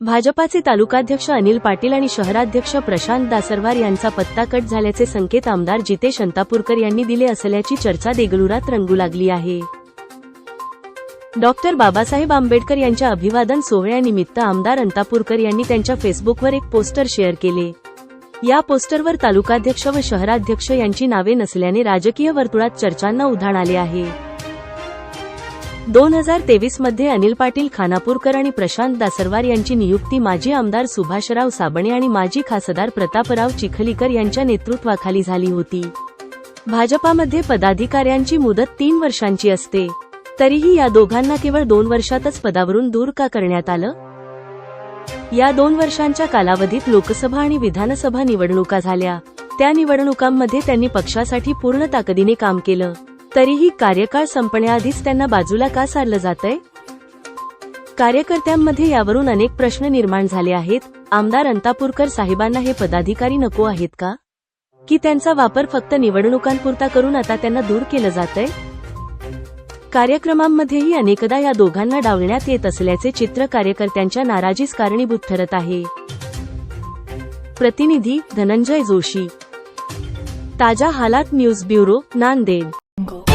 भाजपाचे तालुकाध्यक्ष अनिल पाटील आणि शहराध्यक्ष प्रशांत दासरवार यांचा पत्ता कट झाल्याचे संकेत आमदार जितेश अंतापूरकर यांनी दिले असल्याची चर्चा देगलुरात रंगू लागली आहे. डॉक्टर बाबासाहेब आंबेडकर यांच्या अभिवादन सोहळ्यानिमित्त आमदार अंतापूरकर यांनी त्यांच्या फेसबुकवर एक पोस्टर शेअर केले. या पोस्टरवर तालुकाध्यक्ष व शहराध्यक्ष यांची नावे नसल्याने राजकीय वर्तुळात चर्चांना उधाण आले आहे. दोन हजार तेवीसमध्ये अनिल पाटील खानापूरकर आणि प्रशांत दासरवार यांची नियुक्ती माजी आमदार सुभाषराव साबणे आणि माजी खासदार प्रतापराव चिखलीकर यांच्या नेतृत्वाखाली झाली होती. भाजपामध्ये पदाधिकाऱ्यांची मुदत तीन वर्षांची असते. तरीही या दोघांना केवळ दोन वर्षातच पदावरून दूर का करण्यात आलं? या दोन वर्षांच्या कालावधीत लोकसभा आणि विधानसभा निवडणुका झाल्या. त्या निवडणुकांमध्ये त्यांनी पक्षासाठी पूर्ण ताकदीने काम केलं. तरीही कार्यकाळ संपण्याआधीच त्यांना बाजूला का सारलं जातंय? कार्यकर्त्यांमध्ये यावरून अनेक प्रश्न निर्माण झाले आहेत. आमदार अंतापूरकर साहेबांना हे पदाधिकारी नको आहेत का? की त्यांचा वापर फक्त निवडणुकांपुरता करून आता त्यांना दूर केलं जातंय? कार्यक्रमांमध्येही अनेकदा या दोघांना डावलण्यात येत असल्याचे चित्र कार्यकर्त्यांच्या नाराजीस कारणीभूत ठरत आहे. प्रतिनिधी धनंजय जोशी. ताजा हालात न्यूज ब्युरो नांदेड. angle